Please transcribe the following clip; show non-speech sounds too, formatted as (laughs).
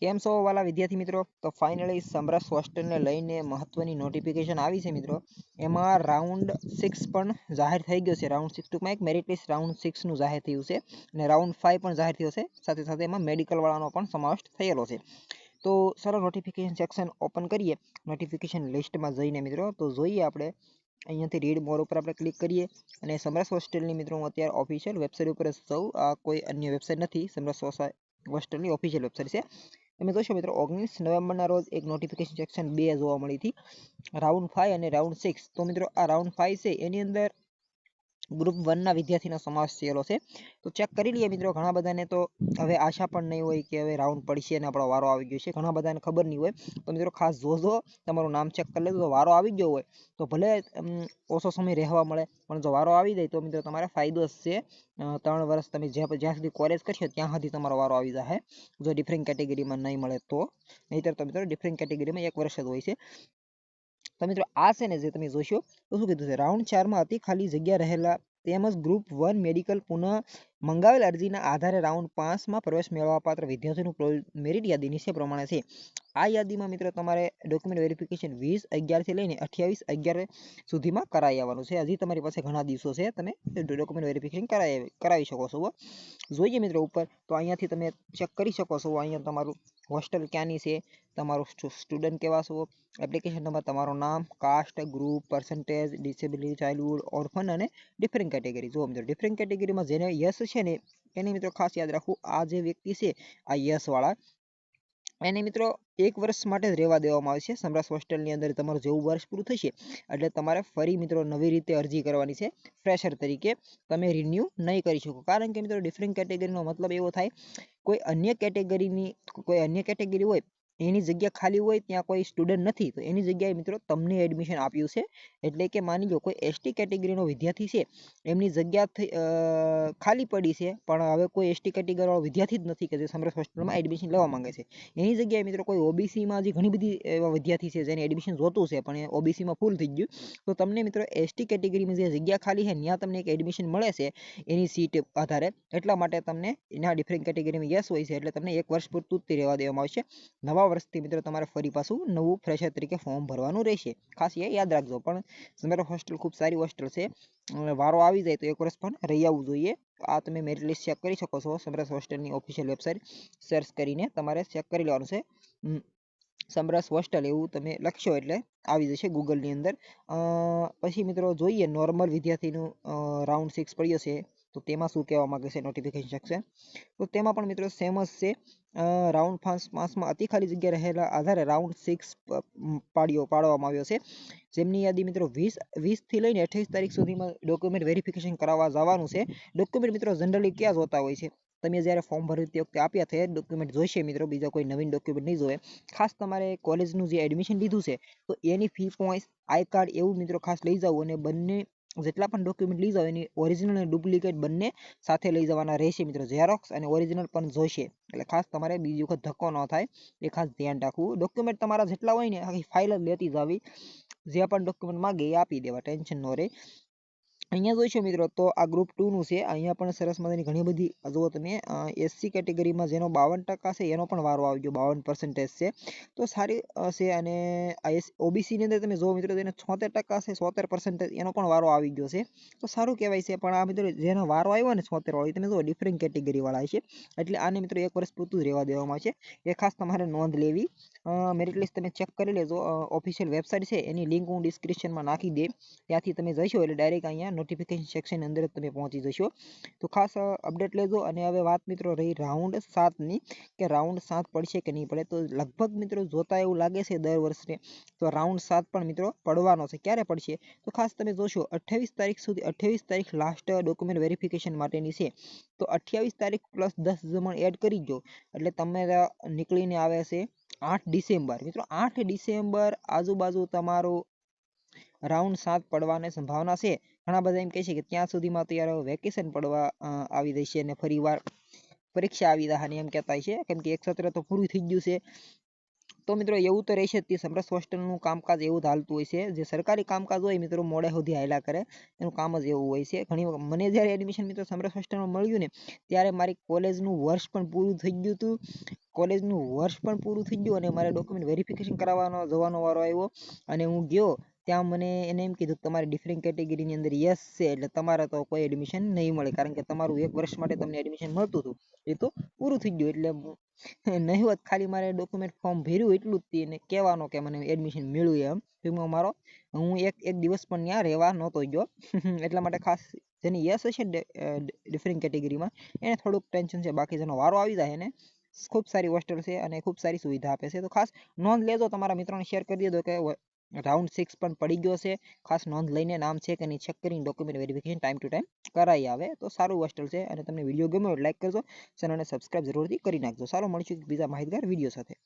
કેમ છો વાલા વિદ્યાર્થી મિત્રો? તો ફાઇનલી સમરસ હોસ્ટેલને લઈને મહત્વની નોટિફિકેશન આવી છે મિત્રો. એમાં રાઉન્ડ સિક્સ પણ જાહેર થઈ ગયો છે. રાઉન્ડ સિક્સ ટૂંકમાં એક મેરિટ લિસ્ટ રાઉન્ડ સિક્સનું જાહેર થયું છે અને રાઉન્ડ ફાઇવ પણ જાહેર થયો છે. સાથે સાથે એમાં મેડિકલ વાળાનો પણ સમાવેશ થયેલો છે. તો ચાલો નોટિફિકેશન સેક્શન ઓપન કરીએ. નોટિફિકેશન લિસ્ટમાં જઈને મિત્રો, તો જોઈએ આપણે. અહીંયાથી રીડ મોર ઉપર આપણે ક્લિક કરીએ અને સમરસ હોસ્ટેલની મિત્રો હું અત્યારે ઓફિશિયલ વેબસાઇટ ઉપર સૌ આ કોઈ અન્ય વેબસાઇટ નથી. સમરસ હોસ્ટેલની ઓફિશિયલ વેબસાઇટ છે. તમે જોશો મિત્રો, ઓગણીસ નવેમ્બરના રોજ એક નોટિફિકેશન સેક્શન બે જોવા મળી હતી. રાઉન્ડ ફાઈવ અને રાઉન્ડ સિક્સ તો મિત્રો, આ રાઉન્ડ ફાઈવ છે. એની અંદર ગ્રુપ વનના વિદ્યાર્થીનો સમાવેશ થયેલો છે. તો ચેક કરી લઈએ મિત્રો, ઘણા બધાને તો હવે આશા પણ નહીં હોય કે હવે રાઉન્ડ પડશે અને આપણો વારો આવી ગયો છે. ઘણા બધાને ખબર નહીં હોય. તો મિત્રો ખાસ જોજો, તમારું નામ ચેક કરી લેજો. વારો આવી ગયો હોય, તો ભલે ઓછો સમય રહેવા મળે, પણ જો વારો આવી જાય તો મિત્રો તમારે ફાયદો છે. ત્રણ વર્ષ તમે જ્યાં સુધી કોલેજ કરશો, ત્યાં સુધી તમારો વારો આવી જાય જો ડિફરન્ટ કેટેગરીમાં નહીં મળે તો. નહીતર તો મિત્રો ડિફરન્ટ કેટેગરીમાં એક વર્ષ જ હોય છે. તો મિત્રો આ છે ને જે તમે જોશો, તો શું કીધું છે? રાઉન્ડ ચારમાં અતિ ખાલી જગ્યા રહેલા તેમજ ગ્રુપ વન મેડિકલ પુનઃ મંગાવેલ અરજીના આધારે રાઉન્ડ પાંચમાં પ્રવેશ મેળવવા પાત્ર વિદ્યાર્થીઓનું મેરિટ યાદી નીચે પ્રમાણે છે. આ યાદીમાં મિત્રો તમારે ડોક્યુમેન્ટ વેરિફિકેશન વીસ, અગિયારથી લઈને અઠ્યાવીસ, અગિયાર સુધીમાં કરાવી આવવાનું છે. હજી તમારી પાસે ઘણા દિવસો છે. તમે ડોક્યુમેન્ટ વેરિફિકેશન કરાવી કરાવી શકો છો. જોઈએ મિત્રો ઉપર. તો અહીંયાથી તમે ચેક કરી શકો છો. અહીંયા તમારું હોસ્ટેલ ક્યાંની છે? તમારું સ્ટુડન્ટ કેવા છો? એપ્લિકેશન નંબર, તમારું નામ caste group percentage disability childhood orphan અને ડિફરન્ટ કેટેગરી જો મિત્રો ડિફરન્ટ કેટેગરીમાં જેને યસ છે ને, એને મિત્રો ખાસ યાદ રાખવું. આ જે વ્યક્તિ છે, આ યસ વાળા એને મિત્રો એક વર્ષ માટે જ રહેવા દેવામાં આવે છે. સમરાસ હોસ્ટેલની અંદર તમારું જેવું વર્ષ પૂરું થશે, એટલે તમારે ફરી મિત્રો નવી રીતે અરજી કરવાની છે ફ્રેશર તરીકે. તમે રિન્યુ નહીં કરી શકો. કારણ કે મિત્રો ડિફરન્ટ કેટેગરીનો મતલબ એવો થાય, કોઈ અન્ય કેટેગરીની કોઈ અન્ય કેટેગરી હોય એની જગ્યા ખાલી હોય ત્યાં કોઈ સ્ટુડન્ટ નથી, તો એની જગ્યાએ મિત્રો તમને એડમિશન આપ્યું છે. એટલે કે માની લો કોઈ એસટી કેટેગરીનો વિદ્યાર્થી છે, એમની જગ્યા ખાલી પડી છે, પણ હવે કોઈ એસટી કેટેગરીવાળો વિદ્યાર્થી જ નથી કે જે સમરસ હોસ્ટેલમાં એડમિશન લેવા માંગે છે. એની જગ્યાએ મિત્રો કોઈ ઓબીસીમાં હજી ઘણી બધી એવા વિદ્યાર્થી છે જેને એડમિશન જોતું છે, પણ એ ઓબીસીમાં ફૂલ થઈ ગયું, તો તમને મિત્રો એસટી કેટેગરીમાં જે જગ્યા ખાલી છે, ત્યાં તમને એક એડમિશન મળે છે, એની સીટ આધારે. એટલા માટે તમને એના ડિફરન્ટ કેટેગરીમાં યસ હોય છે, એટલે તમને એક વર્ષ પૂરતું જ રહેવા દેવામાં આવશે. નવા વર્ષથી મિત્રો તમારે ફરી પાછું નવું ફ્રેશર તરીકે ફોર્મ ભરવાનું રહેશે. ખાસ એ યાદ રાખજો, પણ તમારો હોસ્ટેલ ખૂબ સારી હોસ્ટેલ છે. વારો આવી જાય તો એક વર્ષ પણ રહી આવવું જોઈએ. આ તમે મેરિટ લિસ્ટ ચેક કરી શકો છો. સમરસ હોસ્ટેલની ઓફિશિયલ વેબસાઇટ સર્ચ કરીને તમારે ચેક કરી લેવાનું છે. સમરસ હોસ્ટેલ એવું તમે લખશો એટલે આવી જશે ગૂગલની અંદર. પછી મિત્રો જોઈએ નોર્મલ વિદ્યાર્થીનું રાઉન્ડ સિક્સ પડ્યો છે. તો તેમાં શું કહેવા માંગે છે નોટિફિકેશન શકશે તો તેમાં પણ મિત્રો સેમ જ છે. પાંચ પાંચમાં અતિ ખાલી જગ્યા રહેલા આધારે રાઉન્ડ સિક્સ પાડ્યો, પાડવામાં આવ્યો છે. જેમની યાદી મિત્રો વીસ, વીસથી લઈને અઠ્યાવીસ તારીખ સુધીમાં ડોક્યુમેન્ટ વેરિફિકેશન કરાવવા જવાનું છે. ડોક્યુમેન્ટ મિત્રો જનરલી ક્યાં જોતા હોય છે? તમે જ્યારે ફોર્મ ભર્યું તે વખતે આપ્યા થયા ડોક્યુમેન્ટ જોઈશે મિત્રો, બીજા કોઈ નવીન ડોક્યુમેન્ટ નહીં જોવે. ખાસ તમારે કોલેજનું જે એડમિશન લીધું છે, તો એની ફી પોઈન્ટ આઈ કાર્ડ એવું મિત્રો ખાસ લઈ જવું અને બંને જેટલા પણ ડોક્યુમેન્ટ લઈ જાઓ એની ઓરિજિનલ અને ડુપ્લિકેટ બંને સાથે લઈ જવાના રહેશે મિત્રો ઝેરોક્સ અને ઓરિજિનલ પણ જોઈશે એટલે ખાસ તમારે બીજી વખત ધક્કો ન થાય. એ ખાસ ધ્યાન રાખવું. ડોક્યુમેન્ટ તમારા જેટલા હોય ને, આખી ફાઇલ જ લેતી જવી. જે પણ ડોક્યુમેન્ટ માગે એ આપી દેવા. ટેન્શન ન રહે. અહીંયા જોઈશું મિત્રો તો આ ગ્રુપ ટુનું છે. અહીંયા પણ સરસ મજાની ઘણી બધી જુઓ તમે એસસી કેટેગરીમાં જેનો બાવન ટકા છે એનો પણ વારો આવી ગયો, બાવન પર્સન્ટેજ છે. તો સારી છે અને ઓબીસીની અંદર તમે જુઓ મિત્રો તેને છોતેર ટકા છે, છોતેર પર્સન્ટેજ એનો પણ વારો આવી ગયો છે. તો સારું કહેવાય છે, પણ આ મિત્રો જેનો વારો આવ્યો ને છોતેર વાળી તમે જુઓ ડિફરન્ટ કેટેગરીવાળા છે. એટલે આને મિત્રો એક વર્ષ પૂરતું જ રહેવા દેવામાં છે એ ખાસ તમારે નોંધ લેવી. મેરિટ લિસ્ટ તમે ચેક કરી લેજો. ઓફિશિયલ વેબસાઇટ છે, એની લિંક હું ડિસ્ક્રિપ્શનમાં નાખી દે. ત્યાંથી તમે જશો એટલે ડાયરેક્ટ અહીંયા નોટિફિકેશન સેક્શન અંદર તમે પહોંચી જશો. તો ખાસ અપડેટ લેજો અને હવે વાત મિત્રો રહી રાઉન્ડ સાતની, કે રાઉન્ડ સાત પડશે કે નહીં પડે. તો લગભગ મિત્રો જોતા એવું લાગે છે દર વર્ષે, તો રાઉન્ડ સાત પણ મિત્રો પડવાનો છે. ક્યારે પડશે? તો ખાસ તમે જોશો, અઠ્યાવીસ તારીખ સુધી, અઠ્યાવીસ તારીખ લાસ્ટ ડોક્યુમેન્ટ વેરિફિકેશન માટેની છે. તો અઠ્યાવીસ તારીખ પ્લસ દસ જમણ એડ કરી દો એટલે તમે નીકળીને આવે છે આઠ ડિસેમ્બર. મિત્રો, આઠ ડિસેમ્બર આજુબાજુ તમારું રાઉન્ડ સાત પડવાની સંભાવના છે. ઘણા બધા એમ કહે છે કે ત્યાં સુધીમાં તો યાર વેકેશન પડવા આવી જશે અને ફરી વાર પરીક્ષા આવી જવાની એમ કહેતા છે. કેમ કે એક સત્ર તો પૂરું થઈ ગયું છે. તો મિત્રો એવું તો રહેશે જ તે સમરસ હોસ્ટેલનું કામકાજ એવું જ હોય છે. જે સરકારી કામકાજ હોય મિત્રો મોડે સુધી હાલ્યા કરે. એનું કામ જ એવું હોય છે. ઘણી મને જ્યારે એડમિશન મિત્રો સમરસ હોસ્ટેલમાં મળ્યું ને, ત્યારે મારી કોલેજનું વર્ષ પણ પૂરું થઈ ગયું હતું. કોલેજનું વર્ષ પણ પૂરું થઈ ગયું અને મારે ડોક્યુમેન્ટ વેરિફિકેશન કરાવવાનો, જવાનો વારો આવ્યો. અને હું ગયો, ત્યાં મને એને એમ કીધું તમારી ડિફરન્ટ કેટેગરીની અંદર યસ છે, એટલે તમારે તો કોઈ એડમિશન નહીં મળે. કારણ કે તમારું એક વર્ષ માટે તમને એડમિશન મળતું હતું. એ તો પૂરું થઈ ગયું, એટલે (laughs) નહીવત ખાલી મારે ડોક્યુમેન્ટ ફોર્મ ભર્યું એટલું જ એને કહેવાનો કે મને એડમિશન મળ્યું એમ. એમાં મારો, હું એક એક દિવસ પણ ત્યાં રહેવા નહોતો ગયો. (laughs) એટલા માટે ખાસ જેની યસ હશે ડિફરન્ટ કેટેગરીમાં એને થોડુંક ટેન્શન છે. બાકી જેનો વારો આવી જાય એને, ખૂબ સારી હોસ્ટેલ છે અને ખૂબ સારી સુવિધા આપે છે. તો ખાસ નોંધ લેજો, તમારા મિત્રોને શેર કરી દેજો કે રાઉન્ડ સિક્સ પણ પડી ગયો છે. ખાસ નોંધ લઈને નામ છે કે નહીં ચેક કરીને document verification time to time કરાવી આવે. તો સારું હોસ્ટેલ છે અને તમને વીડિયો ગમ્યો લાઈક કરજો. ચેનલને સબસ્ક્રાઇબ જરૂરથી કરી નાખજો. સારું, મળશું બીજા માહિતગાર વીડિયો સાથે.